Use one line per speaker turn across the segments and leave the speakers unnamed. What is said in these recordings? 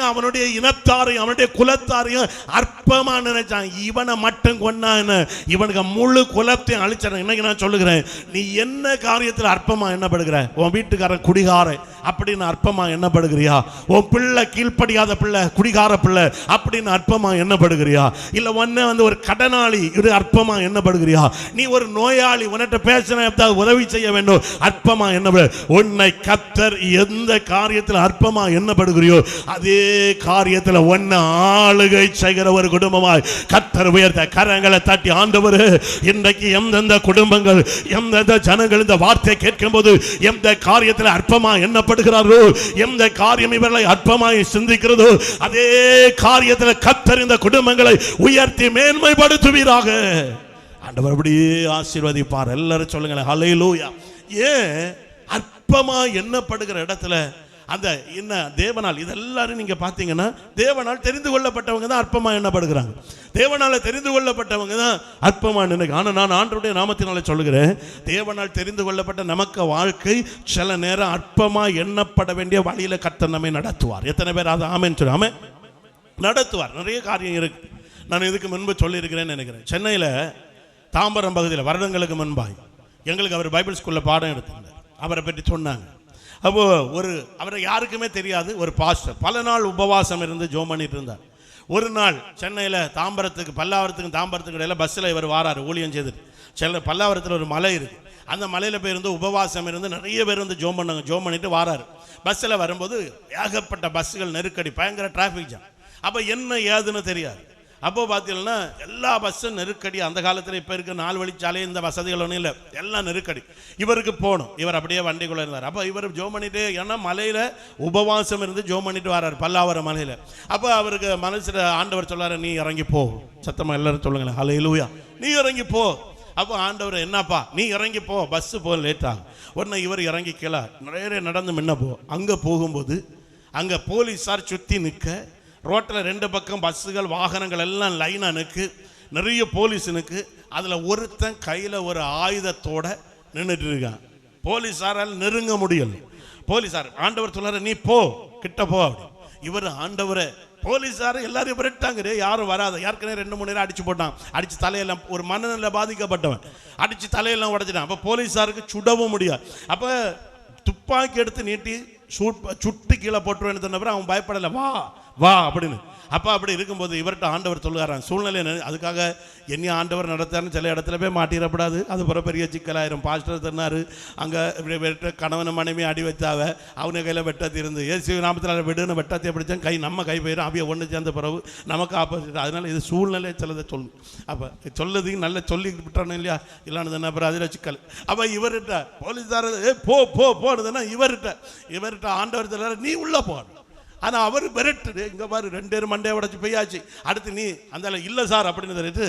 அவனுடைய இனத்தாரையும் அவனுடைய குலத்தாரையும் அற்பமா நினைச்சான். இவனை மட்டும் கொன்னான்னு. இவனுக்கு முழு குலத்தையும் அழிச்சான் இன்னைக்கு நான் சொல்லுகிறேன். நீ என்ன காரியத்தில் அற்பமா என்னப்படுகிற உன் வீட்டுக்காரன் குடிகாரன். அப்படின்னு அற்பமா என்னப்படுகிறியா உன் பிள்ளை கீழ்ப்படியாத பிள்ளை குடிகார பிள்ளை அப்படின்னு அற்பமா என்னப்படுகிறியா இல்லை ஒன்ன வந்து ஒரு கடனாளி இது அற்பமா என்னப்படுகிறியா நீ ஒரு நோயாளி உன்கிட்ட பேசின ஏதாவது உதவி செய்ய வேண்டும். அற்பமா என்ன உன்னை கத்தர் எந்த காரியத்தில் அற்பமா என்னப்படுகிறியோ அதே காரியத்தில் ஒன்ன ஆளுகை செய்கிறவர்கள் குடும்பமாய். கத்தர் உயர்த்த கரங்களை தட்டி ஆண்டவர் இன்றைக்கு எந்தெந்த குடும்பங்கள் எந்தெந்த ஜனங்கள் இந்த வார்த்தை கேட்கும் போது எந்த காரியத்தில் அற்பமா எண்ணப்படுகிறாரோ எந்த காரியம் இவர்களை அற்பமாய் சிந்திக்கிறதோ அதே காரியத்தில் கத்தர் இந்த குடும்பங்களை உயர்த்தி மேன்மைப்படுத்துவீராக. ஆண்டவர் அப்படியே ஆசீர்வதிப்பார். எல்லாரும் சொல்லுங்களேன் ஹalleluya. ஏன்? அற்பமா எண்ணப்படுகிற இடத்துல அந்த என்ன தேவனால் இதெல்லாரும் நீங்க பார்த்தீங்கன்னா தேவனால் தெரிந்து கொள்ளப்பட்டவங்க தான் அற்பமா எண்ணப்படுகிறாங்க. தேவனால தெரிந்து கொள்ளப்பட்டவங்க தான் அற்பமா நினைக்க ஆனா நான் ஆண்டருடைய நாமத்தினால சொல்லுகிறேன் தேவனால் தெரிந்து கொள்ளப்பட்ட நமக்கு வாழ்க்கை சில நேரம் அற்பமா எண்ணப்பட வேண்டிய வழியில கர்த்தர் நம்மை நடத்துவார். எத்தனை பேர் அது ஆமேன்னு சொல்லி ஆமென். நடத்துவார். நிறைய காரியம் இருக்கு. நான் இதுக்கு முன்பு சொல்லியிருக்கிறேன்னு நினைக்கிறேன். சென்னையில் தாம்பரம் பகுதியில் வருடங்களுக்கு முன்பாய் எங்களுக்கு அவர் பைபிள் ஸ்கூலில் பாடம் எடுத்திருந்தார். அவரை பற்றி சொன்னாங்க. அப்போ ஒரு அவரை யாருக்குமே தெரியாது ஒரு பாஸ்டர் பல நாள் உபவாசம் இருந்து ஜோம் பண்ணிட்டு இருந்தார். ஒரு நாள் சென்னையில் தாம்பரத்துக்கு பல்லாவரத்துக்கும் தாம்பரத்துக்கு இடையில பஸ்ஸில் இவர் வாராரு ஊழியம் செய்துட்டு. சென்னை பல்லாவரத்தில் ஒரு மலை இருக்குது அந்த மலையில் போயிருந்து உபவாசம் இருந்து நிறைய பேர் வந்து ஜோம் பண்ணாங்க ஜோம் பண்ணிட்டு வாராரு. பஸ்ஸில் வரும்போது ஏகப்பட்ட பஸ்ஸுகள் நெருக்கடி பயங்கர டிராஃபிக் ஜாம் அப்போ என்ன ஏதுன்னு தெரியாது. அப்போ பார்த்தீங்கன்னா எல்லா பஸ்ஸும் நெருக்கடி. அந்த காலத்தில் இப்போ இருக்க நாலு வழிச்சாலே இந்த வசதிகள் ஒன்றும் இல்லை. எல்லாம் நெருக்கடி. இவருக்கு போகணும். இவர் அப்படியே வண்டிக்குள்ளே இருந்தார். அப்போ இவர் ஜோம் பண்ணிட்டு ஏன்னா மலையில் உபவாசம் இருந்து ஜோம் பண்ணிட்டு வரார் பல்லாவரம் மலையில். அப்போ அவருக்கு மனசில் ஆண்டவர் சொல்லாரு நீ இறங்கி போ. சத்தமாக எல்லாரும் சொல்லுங்களேன். ஹalleluya நீ இறங்கி போ. அப்போ ஆண்டவர் என்னப்பா? நீ இறங்கி போ. பஸ்ஸு போக லேட் ஆகும். உடனே இவர் இறங்கி கீழே நிறைய நடந்து முன்ன போ அங்கே போகும்போது அங்கே போலீஸார் சுற்றி நிற்க ரோட்டில் ரெண்டு பக்கம் பஸ்ஸுகள் வாகனங்கள் எல்லாம் லைனாக நிற்கு நிறைய போலீஸ் நிற்கு அதில் ஒருத்தன் கையில் ஒரு ஆயுதத்தோட நின்றுட்டு இருக்கான். போலீஸாரால் நெருங்க முடியல. போலீஸார் ஆண்டவர் சொன்னாரு நீ போ கிட்ட போ அப்படி. இவர் ஆண்டவரை போலீஸார் எல்லாரும் விரட்டாங்க யாரும் வராத. ஏற்கனவே ரெண்டு மூணு நேரம் அடிச்சு போட்டான். அடிச்சு தலையெல்லாம் ஒரு மனநிலை பாதிக்கப்பட்டவன். அடிச்சு தலையெல்லாம் உடைச்சிட்டான். அப்போ போலீஸாருக்கு சுடவும் முடியாது. அப்போ துப்பாக்கி எடுத்து நீட்டி சூட் சுட்டு கீழே போட்டுருவேன்னு சொன்னப்பறம் அவன் பயப்படலை. வா வா அப்படின்னு. அப்போ அப்படி இருக்கும்போது இவர்கிட்ட ஆண்டவர் சொல்லுகிறான் சூழ்நிலை அதுக்காக என்ன ஆண்டவர் நடத்தாருன்னு சில இடத்துல போய் மாட்டிடப்படாது. அது பிற பெரிய சிக்கலாயிரும். பாஸ்டர் தின்னார் அங்கே வெட்ட கணவன் மனைவி அடி வச்சாவ அவனு கையில் வெட்டத்தி இருந்து ஏசி நாமத்தில் விடுன்னு வெட்டத்தை பிடிச்சா கை நம்ம கை போயிடும் அவைய ஒன்று சேர்ந்த பிறகு நமக்கு ஆப்போசிட் அதனால் இது சூழ்நிலை சிலதை சொல்லும். அப்போ சொல்லுறதுக்கு நல்ல சொல்லி விட்டானு இல்லையா? இல்லைன்னு இல்லான்னு அப்புறம் அதில் சிக்கல். அப்போ இவர்கிட்ட போலீஸார் ஏ போ போ போனதுன்னா இவர்கிட்ட இவர்கிட்ட ஆண்டவர் சொல்றாரு நீ உள்ளே போகணும் ஆனால் அவர் விரட்டுது. இங்கே பாரு ரெண்டு பேரும் மண்டையை உடச்சி போயாச்சு. அடுத்து நீ அந்த இல்லை சார் அப்படின்னு சொல்லிட்டு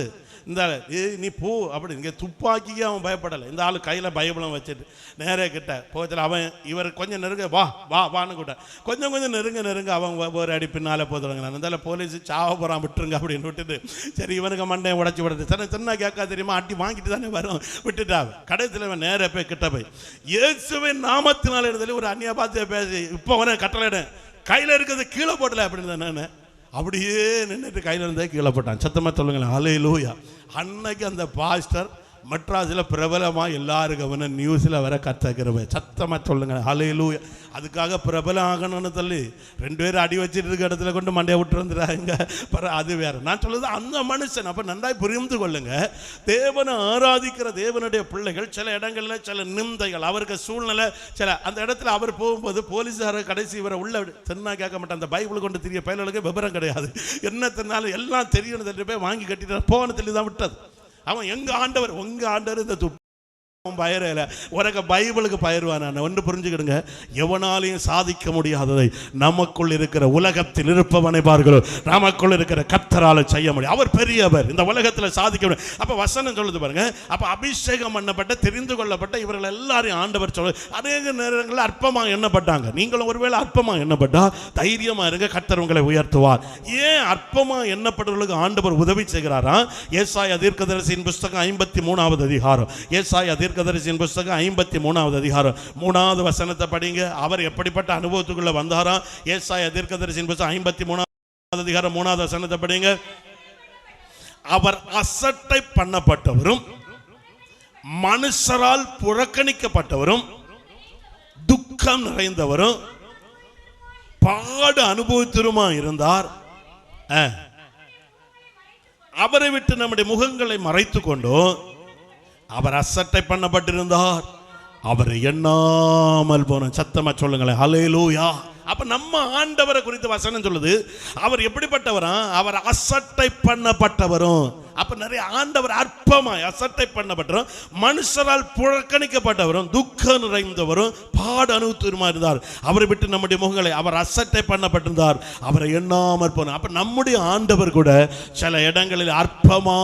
இந்த ஆளு, ஏய் நீ போ அப்படி இங்கே துப்பாக்கிக்கு அவன் பயப்படலை. இந்த ஆள் கையில் பயபலம் வச்சுட்டு நேரே கிட்ட போகத்தில் அவன் இவர் கொஞ்சம் நெருங்க வா வா வான்னு கூட்ட கொஞ்சம் கொஞ்சம் நெருங்க நெருங்க அவன் ஒரு அடி பின்னால் போதுறாங்க அந்த போலீஸ் சாவ போகிறான் விட்டுருங்க அப்படின்னு விட்டுட்டு சரி இவனுக்கு மண்டையை உடச்சி விடுறது. சின்ன சின்ன கேட்கா தெரியுமா? அட்டி வாங்கிட்டு தானே வரும். விட்டுட்டா கடைசியில் இவன் நேரே போய் கிட்ட போய் இயேசுவின் நாமத்தினால இருந்தது ஒரு அந்நிய பார்த்து பேசி இப்போ அவனை கட்டளையிட கையில் இருக்கிறது கீழே போட்டல அப்படின்னு தான் நான். அப்படியே நின்றுட்டு கையில் இருந்தே கீழே போட்டான். சத்தமாக சொல்லுங்களேன் அலையிலூயா லூயா அன்னைக்கு அந்த பாஸ்டர் மெட்ராஸில் பிரபலமாக எல்லாரும் கவனம் நியூஸில் வர கற்றுக்கிறவ சத்தமாக சொல்லுங்க. ஹலையிலு அதுக்காக பிரபலம் ஆகணும்னு சொல்லி ரெண்டு பேரும் அடி வச்சுட்டு இருக்க இடத்துல கொண்டு மண்டையை விட்டுருந்துறாங்க வந்துடுறாங்க. பர அது வேறு. நான் சொல்லுது அந்த மனுஷன். அப்போ நன்றாய் புரிந்து கொள்ளுங்க. தேவனை ஆராதிக்கிற தேவனுடைய பிள்ளைகள் சில இடங்களில் சில நிந்தைகள் அவருக்கு சூழ்நிலை சில அந்த இடத்துல அவர் போகும்போது போலீஸார கடைசி இவரை உள்ள தென்னா கேட்க மாட்டேன். அந்த பைபிள் கொண்டு தெரிய பயலுக்கு விபரம் கிடையாது. என்ன தெரிஞ்சாலும் எல்லாம் தெரியணும் சொல்லிட்டு போய் வாங்கி கட்டிட்டு போன சொல்லி தான் விட்டது. அவன் எங்க ஆண்டவர் உங்க ஆண்டவர் இந்த துப்பு உலக உனக்கு பைபிளுக்கு பயிர்வான் ஒன்று புரிஞ்சுக்கிடுங்க. எவனாலையும் சாதிக்க முடியாததை நமக்குள் இருக்கிற உலகத்தில் இருப்பவனை பார்களோ நமக்குள் இருக்கிற கத்தரால செய்ய முடியும். அவர் பெரியவர். இந்த உலகத்தில் சாதிக்க முடியும். அப்போ வசனம் சொல்லுது பாருங்க. அப்போ அபிஷேகம் பண்ணப்பட்ட தெரிந்து கொள்ளப்பட்ட இவர்கள் எல்லாரையும் ஆண்டவர் சொல்ல அநேக நேரங்களில் அற்பமாக எண்ணப்பட்டாங்க. நீங்களும் ஒருவேளை அற்பமாக எண்ணப்பட்டா தைரியமா இருங்க. கத்தர் உங்களை உயர்த்துவார். ஏன் அற்பமாக எண்ணப்படுறவர்களுக்கு ஆண்டவர் உதவி செய்கிறாரா? ஏசாய தீர்க்கதரிசியின் புஸ்தகம் ஐம்பத்தி மூணாவது அதிகாரம். ஏசாய தீர்க்கதரிசியின் புஸ்தகம் ஐம்பத்தி மூணாவது அதிகாரம். மூணாவது வசனத்தை படிங்க. அவர் எப்படிப்பட்ட அனுபவத்துக்குள்ள வந்தாராம் ஏசாய தீர்க்கதரிசியின் புஸ்தகம் ஐம்பத்தி மூணாவது அதிகாரம் மூணாவது வசனத்தை படிங்க. அவர் அசட்டை பண்ணப்பட்டவரும் மனுஷரால் புறக்கணிக்கப்பட்டவரும் துக்கம் நிறைந்தவரும் பாடு அனுபவித்தருமா இருந்தார்? அவரை விட்டு நம்முடைய முகங்களை மறைத்து கொண்டோம் அவர் அசட்டை பண்ணப்பட்டிருந்தார். அவர் எண்ணாமல் போன சத்தமா சொல்லுங்களேன். ஹலேலூயா அப்ப நம்ம ஆண்டவரை குறித்து வசனம் சொல்லுது. அவர் எப்படிப்பட்டவரா? அவர் அசட்டை பண்ணப்பட்டவரும். அப்ப நிறைய ஆண்டவர் அற்பமாய் அசட்டை பண்ணப்பட்டவரும் மனுஷரால் புறக்கணிக்கப்பட்டவரும் துக்கம் நிறைந்தவரும் பாடு அனுபவத்துமா இருந்தார். அவரை விட்டு நம்முடைய முகங்களை அவர் அசட்டை பண்ணப்பட்டிருந்தார். அவரை எண்ணாமற் போன அப்ப நம்முடைய ஆண்டவர் கூட சில இடங்களில் அற்பமா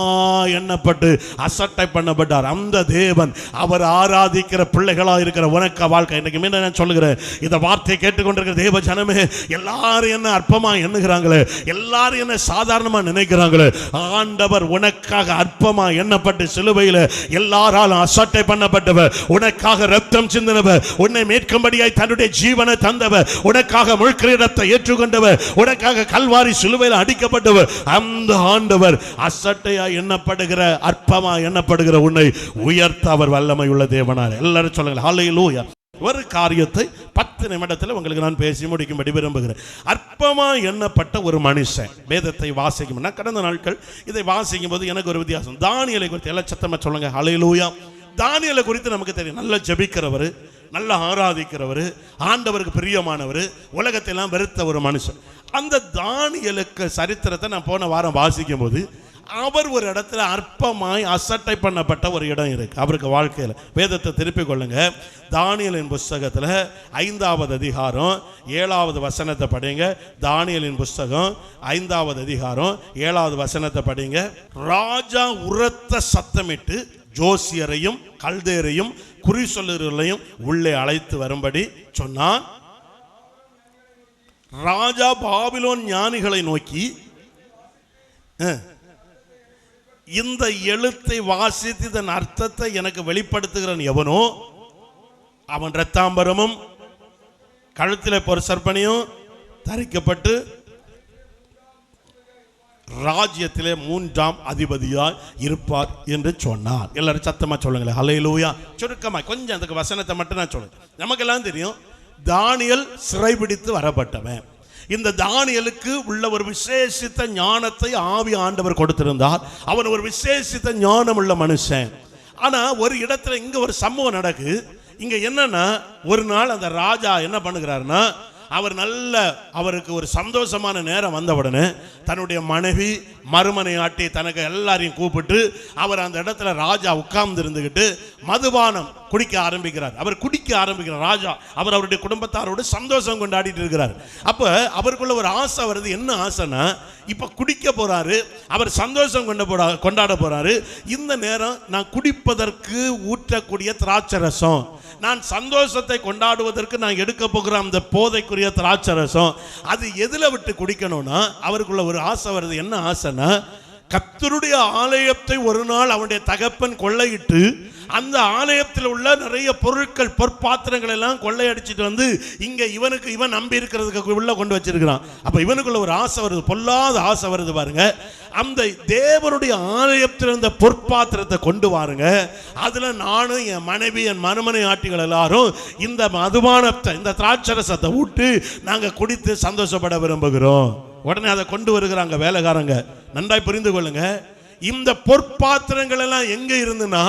எண்ணப்பட்டு அசட்டை பண்ணப்பட்டார். அந்த தேவன் அவர் ஆராதிக்கிற பிள்ளைகளாக இருக்கிற உனக்க வாழ்க்கை. இன்னைக்கு மீண்டும் நான் சொல்லுகிறேன் இந்த வார்த்தையை கேட்டுக்கொண்டிருக்கிற தேவ ஜனமே எல்லாரும் என்ன அற்பமா எண்ணுகிறாங்களே எல்லாரும் என்ன சாதாரணமா நினைக்கிறாங்களே ஆண்டவர் உனக்காக அற்பமா எண்ணப்பட்டு சிலுவையில் எல்லாராலும் அசட்டை பண்ணப்பட்டவர். உனக்காக ரத்தம் சிந்தினவர். உன்னை மேற்கும்படியாய் தன்னுடைய ஜீவனை தந்தவர். உனக்காக முழுக்கிரீடத்தை ஏற்றுக்கொண்டவர். உனக்காக கல்வாரி சிலுவையில் அடிக்கப்பட்டவர். அந்த ஆண்டவர் அசட்டையா எண்ணப்படுகிற அற்பமா எண்ணப்படுகிற உன்னை உயர்த்த அவர் வல்லமை உள்ள தேவனார். எல்லாரும் சொல்லுங்கள் ஹalleluya ஒரு காரியத்தை பத்து நிமிடத்தில் உங்களுக்கு நான் பேசி முடிக்கும்படி விரும்புகிறேன். அற்பமா எண்ணப்பட்ட ஒரு மனுஷன். வேதத்தை வாசிக்கும் கடந்த நாட்கள் இதை வாசிக்கும் போது எனக்கு ஒரு வித்தியாசம். தானியலை குறித்து எல்லாம் சத்தமாக சொல்லுங்க. அலையிலூயா தானியலை குறித்து நமக்கு தெரியும். நல்லா ஜெபிக்கிறவர் நல்லா ஆராதிக்கிறவர் ஆண்டவருக்கு பிரியமானவர் உலகத்தெல்லாம் வெறுத்த ஒரு மனுஷன். அந்த தானியலுக்கு சரித்திரத்தை நான் போன வாரம் வாசிக்கும் போது அவர் ஒரு இடத்துல அற்பமாய் அசட்டை பண்ணப்பட்ட ஒரு இடம் இருக்கு. அவருக்கு வாழ்க்கையில். வேதத்தை திருப்பிக் கொள்ளுங்க. தானியலின் புஸ்தகத்தில் ஐந்தாவது அதிகாரம் ஏழாவது வசனத்தை படிங்க. தானியலின் புஸ்தகம் ஐந்தாவது அதிகாரம் ஏழாவது வசனத்தை படிங்க. ராஜா உரத்த சத்தமிட்டு ஜோசியரையும் கல்தேரையும் குறி சொல்லுகளையும் உள்ளே அழைத்து வரும்படி சொன்னான். ராஜா பாபிலோன் ஞானிகளை நோக்கி இந்த எழுத்தை வாசித்து இதன் அர்த்தத்தை எனக்கு வெளிப்படுத்துகிறான் எவனோ அவன் ரத்தாம்பரமும் கழுத்தில் பொருசற்பனையும் தரிக்கப்பட்டு ராஜ்யத்திலே மூன்றாம் அதிபதியாய் இருப்பார் என்று சொன்னார். எல்லாரும் சத்தமா சொல்லுங்களேன் ஹalleluya சுருக்கமா கொஞ்சம் அதுக்கு வசனத்தை மட்டும் நான் சொல்லுங்க. நமக்கெல்லாம் தெரியும் தானியல் சிறைபிடித்து வரப்பட்டவன். இந்த தானியலுக்கு உள்ள ஒரு விசேஷித்த ஞானத்தை ஆவி ஆண்டவர் கொடுத்திருந்தார். அவன் ஒரு விசேஷித்த ஞானம் உள்ள மனுஷன். ஆனா ஒரு இடத்துல இங்க ஒரு சம்பவம் நடக்கு இங்க என்னன்னா ஒரு நாள் அந்த ராஜா என்ன பண்ணுகிறாருன்னா அவர் நல்ல அவருக்கு ஒரு சந்தோஷமான நேரம் வந்த உடனே தன்னுடைய மனைவி மறுமனை ஆட்டி தனக்கு எல்லாரையும் கூப்பிட்டு அவர் அந்த இடத்துல ராஜா உட்கார்ந்து இருந்துக்கிட்டு மதுபானம் குடிக்க ஆரம்பிக்கிறார். அவர் குடிக்க ஆரம்பிக்கிறார். ராஜா அவர் அவருடைய குடும்பத்தாரோடு சந்தோஷம் கொண்டாடிட்டு இருக்கிறார். அப்போ அவருக்குள்ள ஒரு ஆசை வருது. என்ன ஆசைன்னா இப்போ குடிக்க போறாரு அவர் சந்தோஷம் கொண்டு போடா கொண்டாட போறாரு. இந்த நேரம் நான் குடிப்பதற்கு ஊற்றக்கூடிய திராட்சை ரசம் நான் சந்தோஷத்தை கொண்டாடுவதற்கு நான் எடுக்க போகிற அந்த போதைக்குரிய திராட்சரசம் அது எதில் விட்டு குடிக்கணும்னா அவருக்குள்ள ஒரு ஆசை வருது. என்ன ஆசைன்னா கத்தருடைய ஆலயத்தை ஒரு நாள் அவனுடைய தகப்பன் கொள்ளையிட்டு அந்த ஆலயத்தில் உள்ள நிறைய பொருட்கள் பொற்பாத்திரங்கள் எல்லாம் கொள்ளையடிச்சிட்டு வந்து இங்க இவனுக்கு இவன் நம்பி இருக்கிறதுக்கு உள்ள கொண்டு வச்சிருக்கிறான். அப்ப இவனுக்குள்ள ஒரு ஆசை வருது பொல்லாத ஆசை வருது பாருங்க. அந்த தேவனுடைய ஆலயத்தில் இருந்த பொற்பாத்திரத்தை கொண்டு வாருங்க. அதுல நானும் என் மனைவி என் மருமனை ஆட்டிகள் எல்லாரும் இந்த மதுபானத்தை இந்த திராட்சரசத்தை விட்டு நாங்க குடித்து சந்தோஷப்பட விரும்புகிறோம். உடனே அதை கொண்டு வருகிறாங்க வேலைக்காரங்க. நன்றாய் புரிந்து கொள்ளுங்க. இந்த பொற்பாத்திரங்கள் எல்லாம் எங்க இருந்துன்னா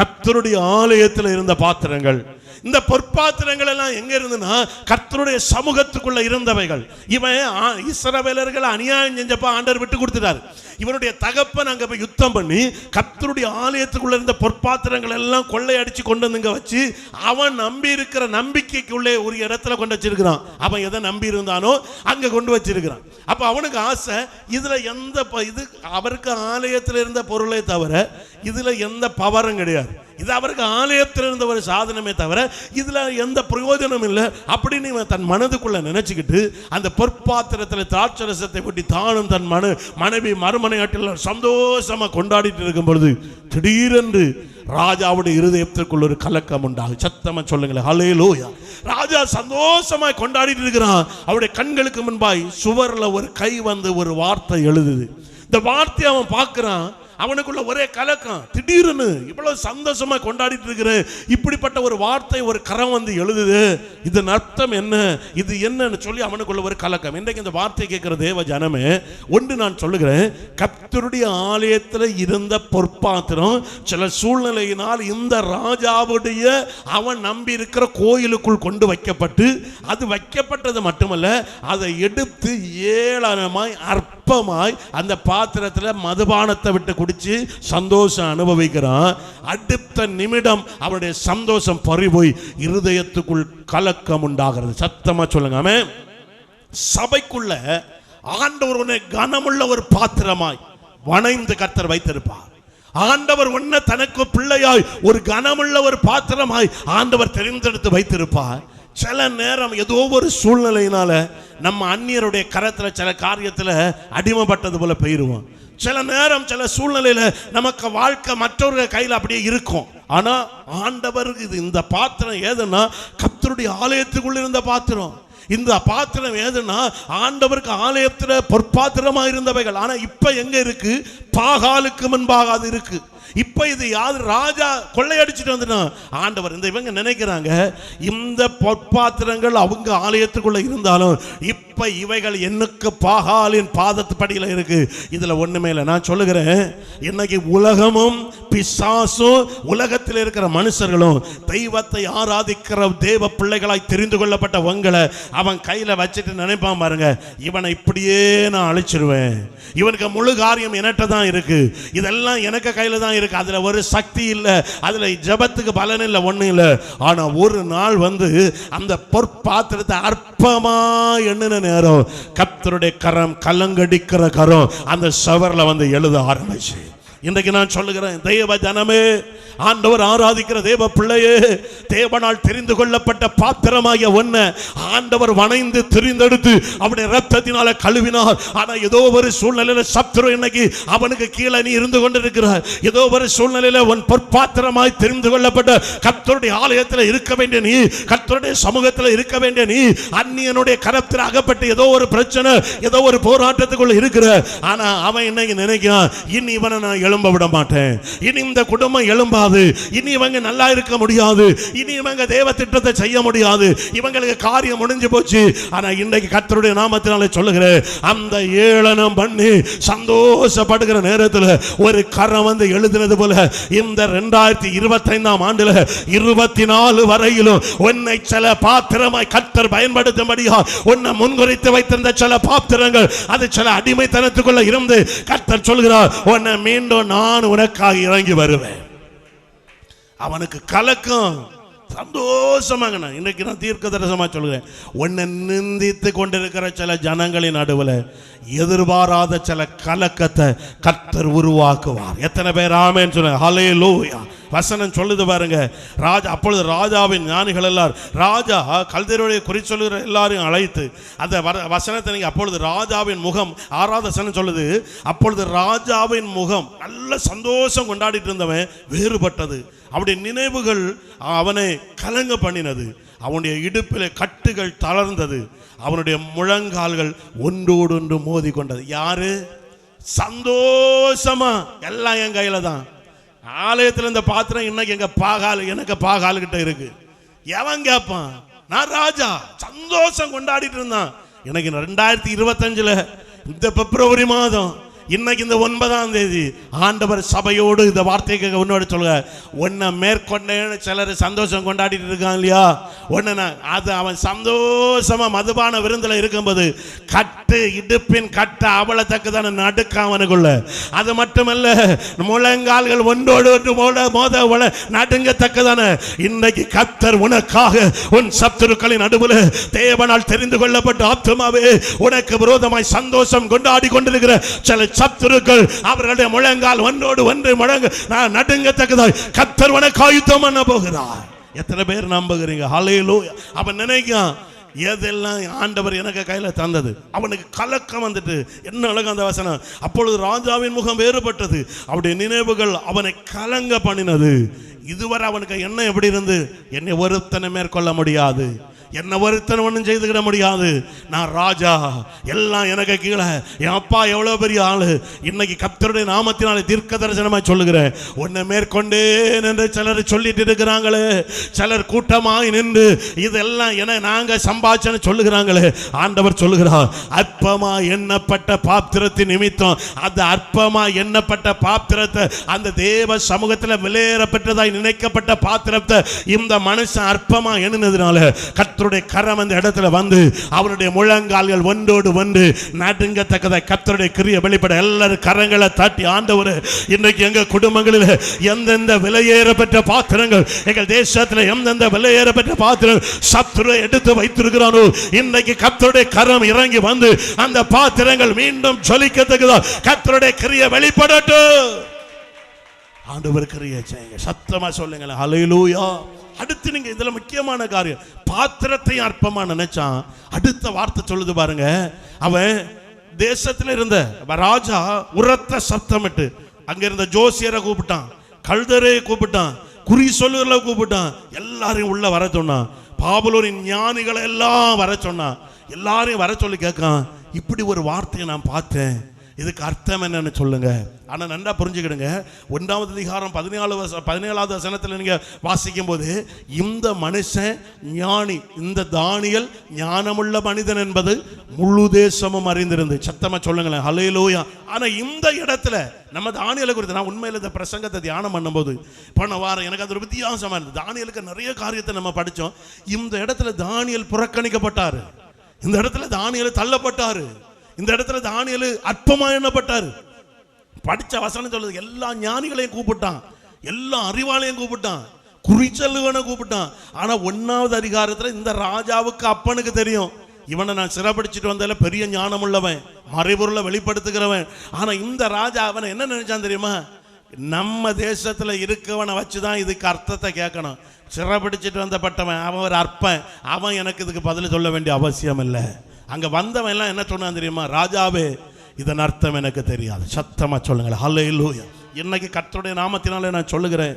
கத்தருடைய ஆலயத்தில் இருந்த பாத்திரங்கள். இந்த பொற்பாத்திரங்கள் எல்லாம் எங்க இருந்துன்னா கர்த்தருடைய சமூகத்துக்குள்ள இருந்தவைகள். இவன் ஆ- இஸ்ரவேலர்கள் அநியாயம் செஞ்சப்ப ஆண்டர் விட்டு கொடுத்துட்டாரு. இவனுடைய தகப்பன் அங்க போய் யுத்தம் பண்ணி கர்த்தருடைய ஆலயத்துக்குள்ள இருந்த பொற்பாத்திரங்கள் எல்லாம் கொள்ளையடிச்சு கொண்டு வந்து இங்க வச்சு அவன் நம்பி இருக்கிற நம்பிக்கைக்குள்ளே ஒரு இடத்துல கொண்டு வச்சிருக்கிறான். அவன் எதை நம்பி இருந்தானோ அங்க கொண்டு வச்சிருக்கிறான். அப்ப அவனுக்கு ஆசை இதுல எந்த ப- இது அவருக்கு ஆலயத்தில் இருந்த பொருளே தவிர இதுல எந்த பவரும் கிடையாது. இது அவருக்கு ஆலயத்தில் இருந்த ஒரு சாதனமே தவிர இதில் எந்த பிரயோஜனம் இல்லை. அப்படின்னு இவன் தன் மனதுக்குள்ளே நினச்சிக்கிட்டு அந்த பொற்பாத்திரத்தில் திராட்சரசத்தை கொட்டி தானும் தன் மன மனைவி மறுமனையாட்டில் சந்தோஷமாக கொண்டாடிட்டு இருக்கும் பொழுது திடீரென்று ராஜாவுடைய இருதயத்திற்குள்ள ஒரு கலக்கம் உண்டாகும் சத்தமாக சொல்லுங்களேன். ஹலே லோயா ராஜா சந்தோஷமாய் கொண்டாடிட்டு இருக்கிறான். அவருடைய கண்களுக்கு முன்பாய் சுவரில் ஒரு கை வந்து ஒரு வார்த்தை எழுதுது. இந்த வார்த்தையை அவன் பார்க்குறான். அவனுக்குள்ள ஒரே கலக்கம். திடீர்னு இவ்வளவு சந்தோஷமா கொண்டாடிட்டு இருக்கிறேன் இப்படிப்பட்ட ஒரு வார்த்தை ஒரு கரம் வந்து எழுதுது. இதன் அர்த்தம் என்ன? இது என்னன்னு சொல்லி அவனுக்குள்ள ஒரு கலக்கம். இன்றைக்கு இந்த வார்த்தை கேட்கிற தேவ ஜனமே ஒன்று நான் சொல்லுகிறேன். கர்த்தருடைய ஆலயத்தில் இருந்த பொற்பாத்திரம் சில சூழ்நிலையினால் இந்த ராஜாவுடைய அவன் நம்பி இருக்கிற கோயிலுக்குள் கொண்டு வைக்கப்பட்டு அது வைக்கப்பட்டது மட்டுமல்ல அதை எடுத்து ஏளனமாய் அற்பமாய் அந்த பாத்திரத்தில் மதுபானத்தை விட்டு குடிச்சு சந்தோஷம் அனுபவிக்கிறான். அடுத்த நிமிடம் அவனுடைய சந்தோஷம் பறிபோய் இருதயத்துக்குள் கலக்கம் உண்டாகிறது. சத்தமா சொல்லுங்க சபைக்குள்ள ஆண்டவர் உன்னை கனமுள்ள ஒரு பாத்திரமாய் வணைந்து கர்த்தர் வைத்திருப்பார். ஆண்டவர் உன்னை தனக்கு பிள்ளையாய் ஒரு கனமுள்ள ஒரு பாத்திரமாய் ஆண்டவர் தெரிந்தெடுத்து வைத்திருப்பார். சில நேரம் ஏதோ ஒரு சூழ்நிலையினால நம்ம அந்நியருடைய கரத்தில் சில காரியத்தில் அடிமைப்பட்டது போல போயிருவோம். சில நேரம் சில சூழ்நிலையில நமக்கு வாழ்க்கை மற்றவர்கள் கையில் அப்படியே இருக்கும். ஆனால் ஆண்டவருக்கு இது இந்த பாத்திரம் ஏதுன்னா கத்தருடைய ஆலயத்துக்குள்ள இருந்த பாத்திரம். இந்த பாத்திரம் ஏதுன்னா ஆண்டவருக்கு ஆலயத்தில் பொற்பாத்திரமாக இருந்தவைகள். ஆனால் இப்போ எங்கே இருக்குது பாகாலுக்கு முன்பாக அது இருக்குது இப்ப இது யாரு ராஜா கொள்ளையடிச்சிட்டு வந்துட்டான் ஆண்டவர் இந்த இவங்க நினைக்கிறாங்க இந்த பொற்பாத்திரங்கள் அவங்க ஆலயத்துக்குள்ள இருந்தாலும் இப்ப இவைகள் என்னுக்கு பாகாலின் பாதத்து படியில இருக்கு? இதுல ஒண்ணுமே இல்லை. நான் சொல்லுகிறேன் இன்னைக்கு உலகமும் பிசாசும் உலகத்தில் இருக்கிற மனுஷர்களும் தெய்வத்தை ஆராதிக்கிற தேவ பிள்ளைகளாய் தெரிந்து கொள்ளப்பட்ட உங்களை அவன் கையில வச்சுட்டு நினைப்பான் பாருங்க. இவனை இப்படியே நான் அழிச்சிருவேன். இவனுக்கு முழு காரியம் என்கிட்ட தான் இருக்கு. இதெல்லாம் எனக்கு கையில தான் இருக்கு. அதுல ஒரு சக்தி இல்லை. அதுல ஜெபத்துக்கு பலன் இல்லை ஒண்ணும் இல்லை. ஆனா ஒரு நாள் வந்து அந்த பொற்பாத்திரத்தை அற்பமா எண்ணின நேரம் கப்தருடைய கரம் கலங்கடிக்கிற கரம் அந்த சவர்ல வந்து எழுத ஆரம்பிச்சு. இன்றைக்கு நான் சொல்லுகிறேன் தெய்வ ஜனமே ஆண்டவர் ஆராதிக்கிற தேவ பிள்ளையே தேவனால் தெரிந்து கொள்ளப்பட்ட பாத்திரமாகிய ஒன்ன ஆண்டவர் வணைந்து தெரிந்தெடுத்து அவருடைய ரத்தத்தினால கழுவினார். ஆனா ஏதோ ஒரு சூழ்நிலையில சத்துரு இன்னைக்கு அவனுக்கு கீழே நீ இருந்து கொண்டிருக்கிறார் ஏதோ ஒரு சூழ்நிலையில உன் பொற்பாத்திரமாய் தெரிந்து கொள்ளப்பட்ட கத்தருடைய ஆலயத்தில் இருக்க வேண்டிய நீ கத்தருடைய சமூகத்தில் இருக்க வேண்டிய நீ அந்நியனுடைய கரத்தில் அகப்பட்டு ஏதோ ஒரு பிரச்சனை ஏதோ ஒரு போராட்டத்துக்குள்ள இருக்கிற. ஆனா அவன் இன்னைக்கு நினைக்கிறான் இனி இவனை நான் எழும்ப விட மாட்டேன். இனி இந்த குடும்பம் எழும்பாது. இனி இவங்க நல்லா இருக்க முடியாது. இனி இவங்க தேவ திட்டத்தை செய்ய முடியாது. இவங்களுக்கு காரியம் முடிஞ்சு போச்சு. ஆனா இன்னைக்கு கத்தருடைய நாமத்தினால சொல்லுகிறேன் அந்த ஏளனம் பண்ணி சந்தோஷப்படுகிற நேரத்தில் ஒரு கரம் வந்து எழுதினது போல இந்த ரெண்டாயிரத்தி இருபத்தைந்தாம் ஆண்டுல இருபத்தி நாலு வரையிலும் உன்னை சில பாத்திரமாய் கத்தர் பயன்படுத்தும்படியா உன்னை முன்குறித்து வைத்திருந்த சில பாத்திரங்கள் அது சில அடிமைத்தனத்துக்குள்ள இருந்து கத்தர் சொல்கிறார் உன்னை மீண்டும் நான் உனக்காக இறங்கி வருவேன். அவனுக்கு கலக்கம். சந்தோஷமாக நான் இன்னைக்கு நான் தீர்க்க தரிசனமா சொல்கிறேன் உன்னை நிந்தித்து கொண்டிருக்கிற சில ஜனங்களின் நடுவில் எதிர்பாராத சில கலக்கத்தை கர்த்தர் உருவாக்குவார். எத்தனை பேர் ஆமேன்னு சொன்னாங்க ஹலே லோயா வசனம் சொல்லுது பாருங்க. ராஜா அப்பொழுது ராஜாவின் ஞானிகள் எல்லாரும் ராஜா கல்தேருடைய குறி சொல்லுகிற எல்லாரையும் அழைத்து அந்த வசனத்தை நீங்கள் அப்பொழுது ராஜாவின் முகம் ஆராதசனம் சொல்லுது அப்பொழுது ராஜாவின் முகம் நல்ல சந்தோஷம் கொண்டாடிட்டு இருந்தவன் வேறுபட்டது. அவருடைய நினைவுகள் அவனை கலங்க பண்ணினது. அவனுடைய இடுப்பில் கட்டுகள் தளர்ந்தது. அவனுடைய முழங்கால்கள் ஒன்றோடு ஒன்று மோதி கொண்டது யாரு? சந்தோஷமா. எல்லாம் என் கையில தான். ஆலயத்தில் இந்த பாத்திரம் இன்னைக்கு எங்க பாகால் எனக்கு பாகால் கிட்ட இருக்கு. எவன் கேட்பான் நான் ராஜா. சந்தோஷம் கொண்டாடிட்டு இருந்தான். எனக்கு ரெண்டாயிரத்தி இருபத்தஞ்சுல இந்த பிப்ரவரி மாதம் இன்னைக்கு இந்த ஒன்பதாம் தேதி ஆண்டவர் சபையோடு இந்த வார்த்தைக்கு உன்னோட சொல்லுங்க. உன்னை மேற்கொண்டேன்னு சிலர் சந்தோஷம் கொண்டாடிட்டு இருக்கான் இல்லையா? உன்னை அது அவன் சந்தோஷமா மதுபான விருந்தில் இருக்கும்போது கட்டு இடுப்பின் கட்டு அவளத்தக்கதான நடுக்க அவனுக்குள்ள. அது மட்டுமல்ல முழங்கால்கள் ஒன்றோடு ஒன்று மோத மோத உல நடுங்கத்தக்கதான. இன்னைக்கு கத்தர் உனக்காக உன் சத்துருக்களின் நடுவில் தேவனால் தெரிந்து கொள்ளப்பட்ட ஆத்மாவே உனக்கு விரோதமாய் சந்தோஷம் கொண்டாடி கொண்டிருக்கிற சில சத்துருக்கள் அவர்களுடைய முழங்கால் ஒன்றோடு ஒன்று முழங்க நான் நடுங்கத்தக்கதாய் கத்தர் உனக்கு ஆயுத்தம் பண்ண போகிறார். எத்தனை பேர் நம்புகிறீங்க? ஹலையிலோ அவன் நினைக்கான் எதெல்லாம் ஆண்டவர் எனக்கு கையில் தந்தது? அவனுக்கு கலக்கம் வந்துட்டு என்ன அழகு அந்த வசனம். அப்பொழுது ராஜாவின் முகம் வேறுபட்டது. அவருடைய நினைவுகள் அவனை கலங்க பண்ணினது. இதுவரை அவனுக்கு என்ன எப்படி இருந்து? என்னை ஒருத்தனை மேற்கொள்ள முடியாது. என்ன ஒருத்தன் ஒன்றும் செய்துக்கிட முடியாது. நான் ராஜா. எல்லாம் எனக்கு கீழே. என் அப்பா எவ்வளோ பெரிய ஆளு. இன்னைக்கு கப்தருடைய நாமத்தினாலே தீர்க்க தரிசனமாக சொல்லுகிறேன். உன்னை மேற்கொண்டேன் என்று சிலர் சொல்லிட்டு இருக்கிறாங்களே. சிலர் கூட்டமாக நின்று இதெல்லாம் என நாங்கள் சம்பாதிச்சேன்னு சொல்லுகிறாங்களே. ஆண்டவர் சொல்லுகிறார் அற்பமா எண்ணப்பட்ட பாத்திரத்தின் நிமித்தம் அந்த அற்பமா எண்ணப்பட்ட பாத்திரத்தை அந்த தேவ சமூகத்தில் விலையேறப்பட்டதாய் நினைக்கப்பட்ட பாத்திரத்தை இந்த மனுஷன் அற்பமா எண்ணினதுனால கத்தருடைய கரம் அந்த இடத்துல வந்து அவருடைய முழங்கால்கள் ஒன்றோடு ஒன்று நடுங்கத்தக்கதாய் கத்தருடைய கிரிய வெளிப்பட எல்லாரும் கரங்களை தட்டி ஆண்டவர் இன்னைக்கு எங்க குடும்பங்களில் எந்தெந்த விலையேறப்பட்ட பாத்திரங்கள் எங்கள் தேசத்தில் எந்தெந்த விலையேறப்பட்ட பாத்திரம் சத்துரு எடுத்து வைத்திருக்கிறானோ இன்னைக்கு கத்தருடைய கரம் இறங்கி வந்து அந்த பாத்திரங்கள் மீண்டும் ஜொலிக்கத்தக்கதா கத்தருடைய கிரிய வெளிப்படட்டும். ஆண்டவர் கிரியை செய்யுங்க. சத்தமா சொல்லுங்களேன். ஹalleluya அடுத்து நீங்க இதுல முக்கியமான காரியம் பாத்திரத்தை அற்பமா நினைச்சான். அடுத்த வார்த்தை சொல்லுது பாருங்க. அவன் தேசத்துல இருந்த ராஜா உரத்த சத்தமிட்டு அங்க இருந்த ஜோசியரை கூப்பிட்டான். கழுதரை கூப்பிட்டான். குறி சொல்லுறல கூப்பிட்டான். எல்லாரையும் உள்ள வர சொன்னான். பாபலூரின் ஞானிகளை எல்லாம் வர சொன்னான். எல்லாரையும் வர சொல்லி கேட்கான் இப்படி ஒரு வார்த்தையை நான் பார்த்தேன். இதுக்கு அர்த்தம் என்னன்னு சொல்லுங்க. ஆனால் நன்றா புரிஞ்சுக்கிடுங்க. ஒன்றாவது அதிகாரம் பதினேழு வருஷம் பதினேழாவது வசனத்தில் நீங்கள் வாசிக்கும் போது இந்த மனுஷன் ஞானி இந்த தானியல் ஞானமுள்ள மனிதன் என்பது முழு தேசமும் அறிந்திருந்து சத்தமாக சொல்லுங்களேன் ஹலேலூயா ஆனால் இந்த இடத்துல நம்ம தானியலை குறித்து நான் உண்மையில் இந்த பிரசங்கத்தை தியானம் பண்ணும்போது போன வாரம் எனக்கு அது ஒரு வித்தியாசமாக இருந்தது. தானியலுக்கு நிறைய காரியத்தை நம்ம படித்தோம் இந்த இடத்துல தானியல் புறக்கணிக்கப்பட்டார். இந்த இடத்துல தானியல் தள்ளப்பட்டார். இந்த இடத்துல தானியல் அற்பமா எண்ணப்பட்டார். படிச்ச வசனம் சொல்லுது எல்லா ஞானிகளையும் கூப்பிட்டான். எல்லா அறிவாளையும் கூப்பிட்டான். குறிச்சல்லுவனை கூப்பிட்டான். ஆனா ஒன்னாவது அதிகாரத்துல இந்த ராஜாவுக்கு அப்பனுக்கு தெரியும். இவனை நான் சிறப்பிடிச்சிட்டு வந்ததில் பெரிய ஞானம் உள்ளவன் மறைபொருளை வெளிப்படுத்துகிறவன். ஆனா இந்த ராஜா அவனை என்ன நினைச்சான் தெரியுமா? நம்ம தேசத்தில் இருக்கவனை வச்சு தான் இதுக்கு அர்த்தத்தை கேட்கணும். சிறப்பிடிச்சிட்டு வந்தப்பட்டவன் அவன் ஒரு அற்பன். அவன் எனக்கு இதுக்கு பதில் சொல்ல வேண்டிய அவசியம் இல்லை. அங்கே வந்தவன் எல்லாம் என்ன சொன்னான் தெரியுமா? ராஜாவே இதன் அர்த்தம் எனக்கு தெரியாது. சத்தமா சொல்லுங்களேன். ஹல்லேலூயா இன்னைக்கு கத்தருடைய நாமத்தினாலே நான் சொல்லுகிறேன்.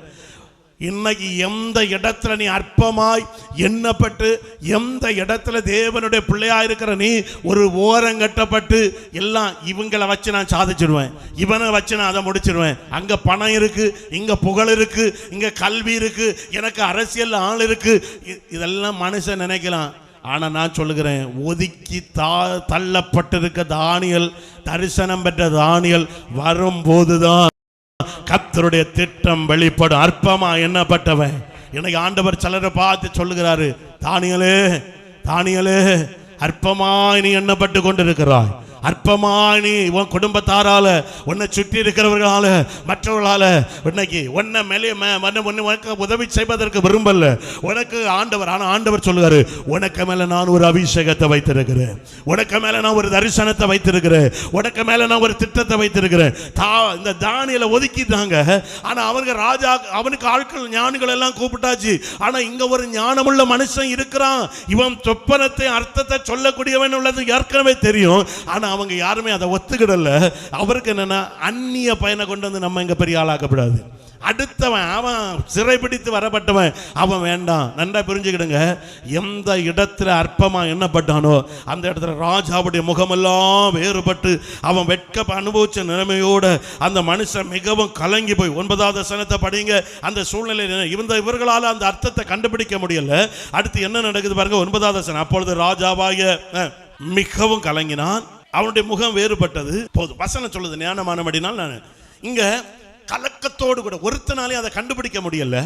இன்னைக்கு எந்த இடத்துல நீ அற்பமாய் எண்ணப்பட்டு எந்த இடத்துல தேவனுடைய பிள்ளையா இருக்கிற நீ ஒரு ஓரம் கட்டப்பட்டு எல்லாம் இவங்களை வச்சு நான் சாதிச்சிடுவேன் இவனை வச்சு நான் அதை முடிச்சிடுவேன் அங்கே பணம் இருக்கு இங்கே புகழ் இருக்கு இங்கே கல்வி இருக்கு எனக்கு அரசியல் ஆள் இருக்கு. இதெல்லாம் மனுஷன் நினைக்கலாம். ஆனால் நான் சொல்லுகிறேன் ஒதுக்கி தா தள்ளப்பட்டிருக்க தானியல் தரிசனம் பெற்ற தானியல் வரும்போதுதான் கத்தருடைய திட்டம் வெளிப்படும். அற்பமாக எண்ணப்பட்டவன். எனக்கு ஆண்டவர் சிலரை பார்த்து சொல்லுகிறாரு தானியலே தானியலே அற்பமாய் நீ எண்ணப்பட்டு கொண்டிருக்கிறாய். அற்பமானி நீ உன் குடும்பத்தாரால உன்னை சுற்றி இருக்கிறவர்களால மற்றவர்களால இன்னைக்கு உன்னை மேலே உனக்கு உதவி செய்வதற்கு விரும்பல. உனக்கு ஆண்டவர் ஆனால் ஆண்டவர் சொல்லுவார் உனக்கு மேல நான் ஒரு அபிஷேகத்தை வைத்திருக்கிறேன். உனக்கு மேல நான் ஒரு தரிசனத்தை வைத்திருக்கிறேன். உனக்கு மேல நான் ஒரு திட்டத்தை வைத்திருக்கிறேன். தா இந்த தானியலை ஒதுக்கிட்டாங்க. ஆனா அவங்க ராஜா அவனுக்கு ஆட்கள் ஞானிகள் எல்லாம் கூப்பிட்டாச்சு. ஆனா இங்க ஒரு ஞானமுள்ள மனுஷன் இருக்கிறான். இவன் சொப்பனத்தை அர்த்தத்தை சொல்லக்கூடியவன் உள்ளது ஏற்கனவே தெரியும். ஆனா அவங்க யாருமே அதை ஒத்துக்கிடல. அவருக்கு என்னென்னா அந்நிய பயனை கொண்டு வந்து நம்ம இங்கே பெரிய ஆளாக்கப்படாது. அடுத்தவன் அவன் சிறைபிடித்து வரப்பட்டவன் அவன் வேண்டாம். நன்றா புரிஞ்சுக்கிடுங்க. எந்த இடத்துல அற்பமாக எண்ணப்பட்டானோ அந்த இடத்துல ராஜாவுடைய முகமெல்லாம் வேறுபட்டு அவன் வெட்க அனுபவிச்ச நிலைமையோடு அந்த மனுஷன் மிகவும் கலங்கி போய் ஒன்பதாவது சனத்தை படிங்க. அந்த சூழ்நிலையில் இந்த இவர்களால் அந்த அர்த்தத்தை கண்டுபிடிக்க முடியல. அடுத்து என்ன நடக்குது பாருங்க ஒன்பதாவது சனம் அப்பொழுது ராஜாவாகிய மிகவும் கலங்கினான். அவனுடைய முகம் வேறுபட்டது. போதும். வசனம் சொல்லுது ஞானமானபடினால் நான் இங்க கலக்கத்தோடு கூட ஒருத்தனாலே அதை கண்டுபிடிக்க முடியல.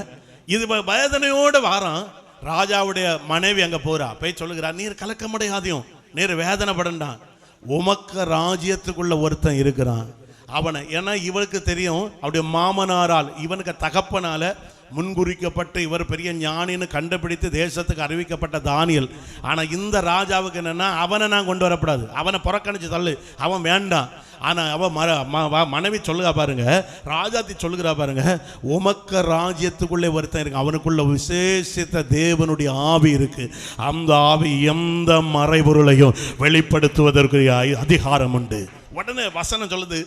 இது வேதனையோட வாரான். ராஜாவுடைய மனைவி அங்க போறா. போய் சொல்லுகிறா நீர் கலக்கமடையாதையும் நீர் வேதனைப்படண்டான் உமக்க ராஜ்யத்துக்குள்ள ஒருத்தன் இருக்கிறான். அவனை ஏன்னா இவனுக்கு தெரியும் அவருடைய மாமனாரால் இவனுக்கு தகப்பனால முன்குறிக்கப்பட்டு இவர் பெரிய ஞானின்னு கண்டுபிடித்து தேசத்துக்கு அறிவிக்கப்பட்ட தானியல். ஆனால் இந்த ராஜாவுக்கு என்னென்னா அவனை நான் கொண்டு வரக்கூடாது. அவனை புறக்கணிச்சு தள்ளு. அவன் வேண்டாம். ஆனால் அவன் மர- ம- மனைவி சொல்லுகா பாருங்க. ராஜாத்தி சொல்லுகிறா பாருங்க உமக்க ராஜ்யத்துக்குள்ளே ஒருத்தன் இருக்கு அவனுக்குள்ள விசேஷித்த தேவனுடைய ஆவி இருக்கு. அந்த ஆவி எந்த மறைபொருளையும் வெளிப்படுத்துவதற்கு அ- அதிகாரம் உண்டு. உடனே வசனம் சொல்லுது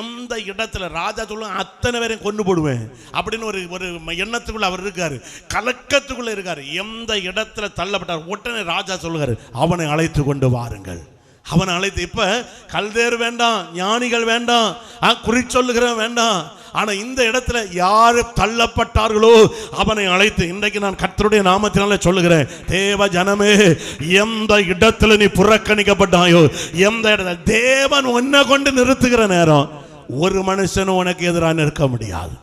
எந்த இடத்துல ராஜா சொல்லும் அத்தனை பேரையும் கொண்டு போடுவேன். அப்படின்னு ஒரு ஒரு எண்ணத்துக்குள்ள அவர் இருக்காரு. கலக்கத்துக்குள்ள இருக்காரு. எந்த இடத்துல தள்ளப்பட்டார்? உடனே ராஜா சொல்லுகிறார் அவனை அழைத்து கொண்டு வாருங்கள். அவனை அழைத்து இப்ப கல்தேர் வேண்டாம் ஞானிகள் வேண்டாம் ஆ, குறிச்சொல்லுகிறவன் வேண்டாம் ஆனால் இந்த இடத்துல யார் தள்ளப்பட்டார்களோ அவனை அழைத்து இன்றைக்கு நான் கர்த்தருடைய நாமத்தினால சொல்லுகிறேன் தேவ ஜனமே எந்த இடத்துல நீ புறக்கணிக்கப்பட்டாயோ எந்த இடத்துல தேவன் உன்னை கொண்டு நிறுத்துகிற நேரம் ஒரு மனுஷனும் உனக்கு எதிராக நிற்க முடியாது.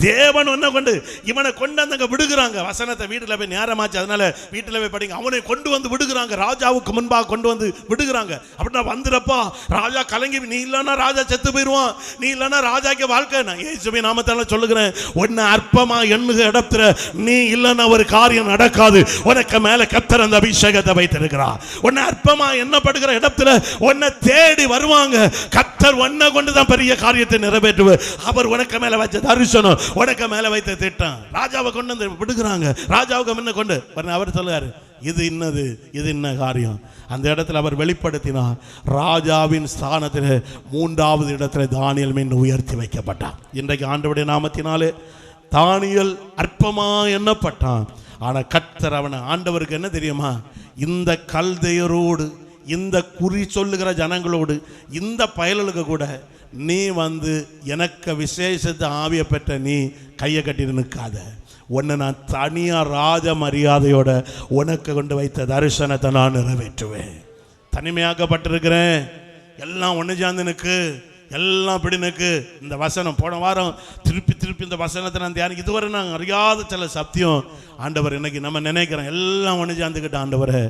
தேவன் ஒன்ன கொண்டு இவனை கொண்டு அங்கே விடுகிறாங்க. வசனத்தை வீட்டில் போய் நேரமாச்சு அதனால வீட்டில் போய் படிங்க. அவனை கொண்டு வந்து விடுகிறாங்க. ராஜாவுக்கு முன்பாக கொண்டு வந்து விடுகிறாங்க. அப்படின்னா வந்துடப்பா ராஜா கலங்கி நீ இல்லைன்னா ராஜா செத்து போயிடுவான். நீ இல்லைன்னா ராஜாக்கு வாழ்க்கை நான் ஏசுபி நாமத்தால சொல்லுகிறேன். உன்னை அற்பமா எண்ணுக இடத்துல நீ இல்லைன்னா ஒரு காரியம் நடக்காது. உனக்கு மேல கத்தர் அந்த அபிஷேகத்தை வைத்திருக்கிறார். உன்னை அற்பமா எண்ணப்படுகிற இடத்துல உன்னை தேடி வருவாங்க. கத்தர் ஒன்ன கொண்டு தான் பெரிய காரியத்தை நிறைவேற்றுவார். அவர் உனக்கு மேல வச்ச தரிசனம் உனக்கு மேலே வைத்த திட்டம். ராஜாவை கொண்டு வந்து விடுக்கிறாங்க ராஜாவுக்கு முன்ன கொண்டு. அவர் சொல்லுவார் இது இன்னது இது இன்ன காரியம். அந்த இடத்துல அவர் வெளிப்படுத்தினார். ராஜாவின் ஸ்தானத்தில் மூன்றாவது இடத்துல தானியல் மீன் உயர்த்தி வைக்கப்பட்டார். இன்றைக்கு ஆண்டவுடைய நாமத்தினாலே தானியல் அற்பமாக எண்ணப்பட்டான். ஆனால் கர்த்தர் அவனை ஆண்டவருக்கு என்ன தெரியுமா? இந்த கல்தையரோடு இந்த குறி சொல்லுகிற ஜனங்களோடு இந்த பயலுக்கு கூட நீ வந்து எனக்கு விசேஷத்தை ஆவிய பெற்ற நீ கையை கட்டிட்டு நிற்காத உன்னை நான் தனியாக ராஜ மரியாதையோட உனக்கு கொண்டு வைத்த தரிசனத்தை நான் நிறைவேற்றுவேன். தனிமையாக்கப்பட்டிருக்கிறேன். எல்லாம் ஒன்று சார்ந்தனுக்கு எல்லாம் பிடினுக்கு இந்த வசனம். போன வாரம் திருப்பி திருப்பி இந்த வசனத்தை நான் தியானி இதுவரை நாங்கள் அறியாத சில சத்தியம். ஆண்டவர் இன்னைக்கு நம்ம நினைக்கிறோம். எல்லாம் ஒன்று சேர்ந்துக்கிட்ட ஆண்டவரை.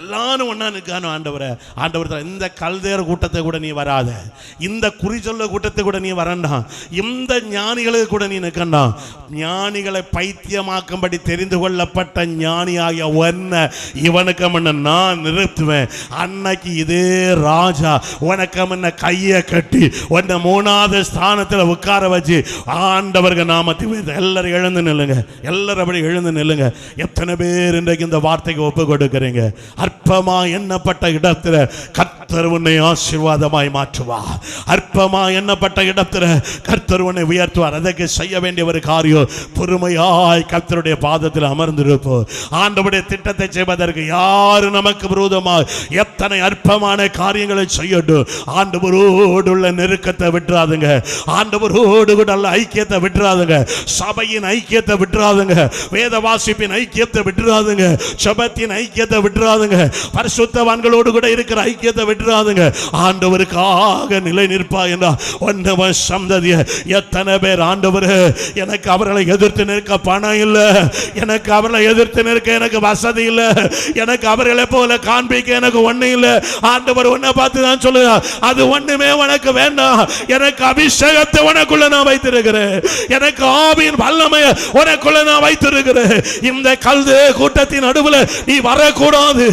எல்லாரும் ஒன்றா நிற்கானோ ஆண்டவரை. ஆண்டவர் இந்த கல்தேர கூட்டத்தை கூட நீ வராத. இந்த குறி சொல்ல கூட்டத்தை கூட நீ வரண்டாம் இந்த ஞானிகளுக்கு கூட நீ நிற்கண்டாம் ஞானிகளை பைத்தியமாக்கும்படி தெரிந்து கொள்ளப்பட்ட ஞானியாகிய ஒன்ன இவனுக்கு முன்ன நான் நிறுத்துவேன். அன்னைக்கு இதே ராஜா உனக்கு முன்ன கையை கட்டி உன்னை மூணாவது ஸ்தானத்தில் உட்கார வச்சு ஆண்டவர்கள் நாமத்தை எல்லாரும் எழுந்து நில்லுங்க. எல்லாரும் அப்படி எழுந்து நில்லுங்க. எத்தனை பேர் இன்றைக்கு இந்த வார்த்தைக்கு ஒப்பு கொடுக்குறீங்க? அற்பமா எண்ணப்பட்ட இடத்துல கர்த்தர் உன்னை ஆசீர்வாதமாய் மாற்றுவா. அற்பமா எண்ணப்பட்ட இடத்துல கர்த்தர் உன்னை உயர்த்துவார். அதற்கு செய்ய வேண்டிய ஒரு காரியம் பொறுமையாய் கர்த்தருடைய பாதத்தில் அமர்ந்திருப்போம். ஆண்டவருடைய திட்டத்தை செய்வதற்கு யாரு நமக்கு விரோதமாக எத்தனை அற்பமான காரியங்களை செய்யட்டும். ஆண்டு உள்ள நெருக்கத்தை விட்டுறாதுங்க. ஆண்டவரோடு கூட நல்ல ஐக்கியத்தை விட்டுறாதுங்க. சபையின் ஐக்கியத்தை விட்டுறாதுங்க. வேத வாசிப்பின் ஐக்கியத்தை விட்டுறாதுங்க. சபத்தின் ஐக்கியத்தை விட்டுறாதுங்க. பரிசுத்தவான்களோடு கூட இருக்கிற ஐக்கியத்தை விட்டுறாதுங்க. ஆண்டவருக்காக நிலை நிற்பா என்றா ஒன்னவன் சந்ததிய எத்தனை பேர் ஆண்டவர் எனக்கு அவர்களை எதிர்த்து நிற்க பணம் இல்லை. எனக்கு அவர்களை எதிர்த்து நிற்க எனக்கு வசதி இல்லை. எனக்கு அவர்களை போல காண்பிக்க எனக்கு ஒன்றும் இல்லை. ஆண்டவர் ஒன்றை பார்த்து தான் சொல்லுங்க அது ஒன்றுமே உனக்கு வேண்டாம். வேண்டாம் எனக்கு அபிஷேகத்தை உனக்குள்ள நான் வைத்திருக்கிறேன். எனக்கு ஆவியின் வல்லமைய உனக்குள்ள நான் வைத்திருக்கிறேன். இந்த கல்து கூட்டத்தின் நடுவில் நீ வரக்கூடாது.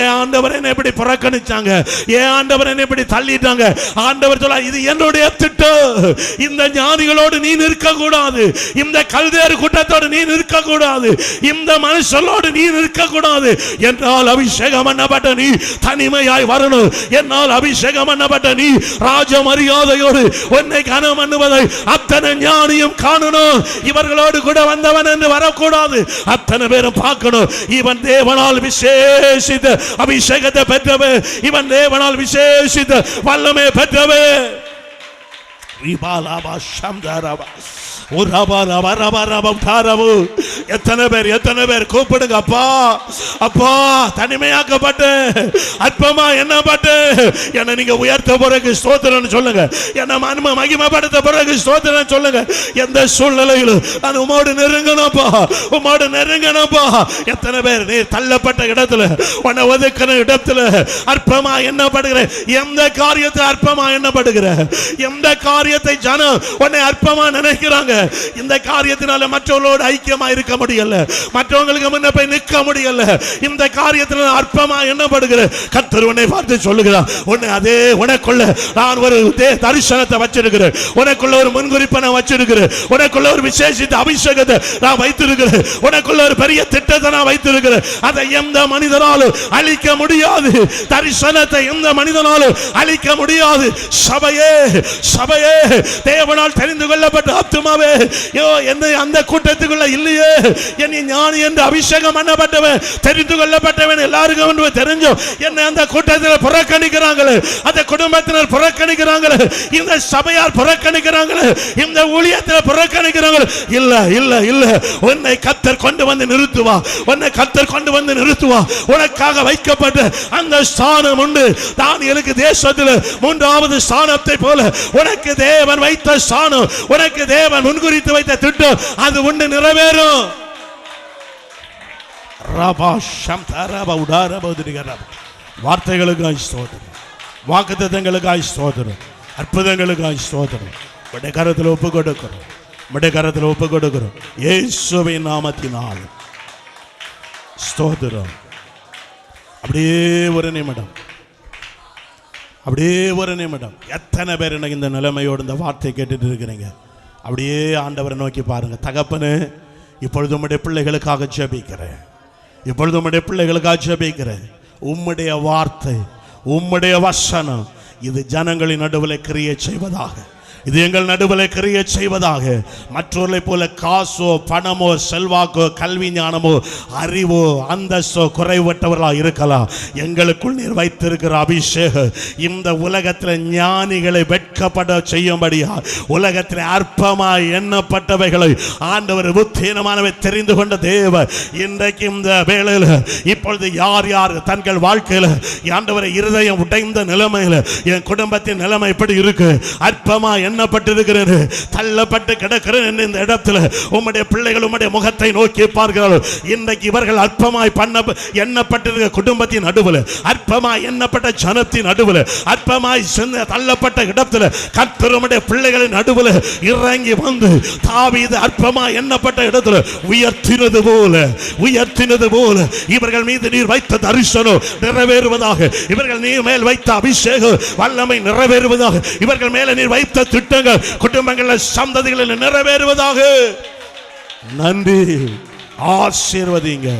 ஏன் ஆண்டவர் என்ன இப்படி புறக்கணிச்சாங்க? ஏன் ஆண்டவர் என்ன இப்படி தள்ளிட்டாங்க? ஆண்டவர் சொல்ல இது என்னுடைய திட்டம். இந்த ஞானிகளோடு நீ நிற்க கூடாது இந்த கல்தேறு கூட்டத்தோடு நீ நிற்க கூடாது இந்த மனுஷனோடு நீ நிற்க கூடாது என்றால் அபிஷேகம் பண்ணப்பட்ட நீ தனிமையாய் வரணும். என்னால் அபிஷேகம் பண்ணப்பட்ட நீ ராஜமரிய மரியாதையோடு உன்னை கனம் பண்ணுவதை அத்தனை ஞானியும் காணணும். இவர்களோடு கூட வந்தவன் என்று வரக்கூடாது. அத்தனை பேரும் பார்க்கணும். இவன் தேவனால் விசேஷித்த அபிஷேகத்தை பெற்றவன். இவன் தேவனால் விசேஷித்த வல்லமை பெற்றவன். ரிபாலாபா சம்தாராபா எத்தனை பேர் எத்தனை பேர்? கூப்பிடுங்க அப்பா. அப்பா தனிமையாக்கப்பட்டு. அற்பமா என்னப்பட்டு என்னை நீங்க உயர்த்த பிறகு ஸ்தோத்திரம் சொல்லுங்க. என்னை மன்ம மகிமைப்படுத்த பிறகு ஸ்தோத்திரம் சொல்லுங்க. எந்த சூழ்நிலையிலும் நான் உமோடு நெருங்கணும்ப்பா. உமோடு நெருங்கணும்ப்பா. எத்தனை பேர் நீ தள்ளப்பட்ட இடத்துல உன்னை ஒதுக்கின இடத்துல அற்பமா எண்ணப்படுகிற எந்த காரியத்தை அற்பமா எண்ணப்படுகிற எந்த காரியத்தை ஜனம் உன்னை அற்பமா நினைக்கிறாங்க? இந்த காரியத்தினால மற்றவர்களோடு ஐக்கியமா இருக்க முடியல. மற்றவங்களுக்கு முன்ன போய் நிற்க முடியல. இந்த காரியத்தினால அற்பமா எண்ணப்படுகிற கத்தர் உன்னை பார்த்து சொல்லுகிறார். உன்னை அதே உனக்குள்ள நான் ஒரு தரிசனத்தை வச்சிருக்கிறேன். உனக்குள்ள ஒரு முன்குறிப்பை நான் வச்சிருக்கிறேன். உனக்குள்ள ஒரு விசேஷித்த அபிஷேகத்தை நான் வைத்திருக்கிறேன். உனக்குள்ள ஒரு பெரிய திட்டத்தை நான் வைத்திருக்கிறேன். அதை எந்த மனிதனாலும் அழிக்க முடியாது. தரிசனத்தை எந்த மனிதனாலும் அழிக்க முடியாது. சபையே சபையே தேவனால் தெரிந்து கொள்ளப்பட்ட ஆத்துமாவே யோ அந்த கூட்டத்துக்குள்ள இல்லையே. என்னை ஞானி என்று அபிஷேகம் பண்ணப்பட்டவன் தெரிந்து கொள்ளப்பட்டவன் எல்லாருக்கும் தெரிஞ்சும். என்னை அந்த கூட்டத்தில் புறக்கணிக்கிறாங்களே. அந்த குடும்பத்தினர் புறக்கணிக்கிறாங்களே. இந்த சபையார் புறக்கணிக்கிறாங்களே. இந்த ஊழியத்தில் புறக்கணிக்கிறாங்களே. இல்ல இல்ல இல்ல. உன்னை கத்தர் கொண்டு வந்து நிறுத்துவா. உன்னை கத்தர் கொண்டு வந்து நிறுத்துவா. உனக்காக வைக்கப்பட்ட அந்த ஸ்தானம் உண்டு. தானியலுக்கு தேசத்தில் மூன்றாவது ஸ்தானத்தை போல உனக்கு தேவன் வைத்த ஸ்தானம். உனக்கு தேவன் முன்குறித்து வைத்த திட்டம் அது உண்டு நிறைவேறும். ரபா ஷம்தா ரபா உடா ரபா உதிரிக ரபா. வார்த்தைகளுக்காய் ஸ்தோத்திரம். அற்புதங்களுக்காய் சோதனை உடைய கரத்தில் ஒப்பு கொடுக்கிறோம். உடைய கரத்தில் ஒப்பு கொடுக்கிறோம். இயேசுவின் நாமத்தினால். ஸ்தோத்திரம். அப்படியே ஒரு நிமிடம். அப்படியே ஒரு நிமிடம். எத்தனை பேர் எனக்கு இந்த நிலைமையோடு இந்த வார்த்தை கேட்டுட்டு இருக்கிறீங்க? அப்படியே ஆண்டவரை நோக்கி பாருங்க. தகப்பனு இப்பொழுது உம்முடைய பிள்ளைகளுக்காக ஜெபிக்கிறேன். இப்பொழுது உம்முடைய பிள்ளைகளுக்காக ஜெபிக்கிறேன். உம்முடைய வார்த்தை உம்முடைய வசனம் இது ஜனங்களின் நடுவில் கிரியை செய்வதாக. இது எங்கள் நடுவில் கிரிய செய்வதாக. மற்றவர்களை போல காசோ பணமோ செல்வாக்கோ கல்வி ஞானமோ அறிவோ அந்தஸ்தோ குறைவற்றவர்களாக இருக்கலாம். எங்களுக்குள் நீர் வைத்திருக்கிற அபிஷேகம் இந்த உலகத்தில் ஞானிகளை வெட்கப்பட செய்யும்படியா? உலகத்தில் அற்பமாய் எண்ணப்பட்டவைகளை ஆண்டவர் புத்தீனமானவை தெரிந்து கொண்ட தேவ இன்றைக்கு இந்த வேளையில் இப்பொழுது யார் யார் தங்கள் வாழ்க்கையில் ஆண்டவரை இருதயம் உடைந்த நிலைமையில் என் குடும்பத்தின் நிலைமை எப்படி இருக்கு. அற்பமாக எண்ணப்பட்டிருக்கிறது. தள்ளப்பட்டு கிடக்கிறேன் இந்த இடத்துல உம்முடைய பிள்ளைகள் உம்முடைய முகத்தை நோக்கி பார்க்கிறார்கள். இன்றைக்கு இவர்கள் அற்பமாய் பண்ண எண்ணப்பட்டிருக்க குடும்பத்தின் நடுவில் அற்பமாய் எண்ணப்பட்ட ஜனத்தின் நடுவில் அற்பமாய் சென்று தள்ளப்பட்ட இடத்துல கர்த்தருடைய பிள்ளைகளின் நடுவில் இறங்கி வந்து தாவீது அற்பமாய் எண்ணப்பட்ட இடத்துல உயர்த்தினது போல உயர்த்தினது போல இவர்கள் மீது நீர் வைத்த தரிசனம் நிறைவேறுவதாக இவர்கள் நீர் மேல் வைத்த அபிஷேகம் வல்லமை நிறைவேறுவதாக இவர்கள் மேல நீர் வைத்த திட்டங்கள் குடும்பங்களில் சந்ததிகளில் நிறைவேறுவதாக. நன்றி. ஆசீர்வதிங்க.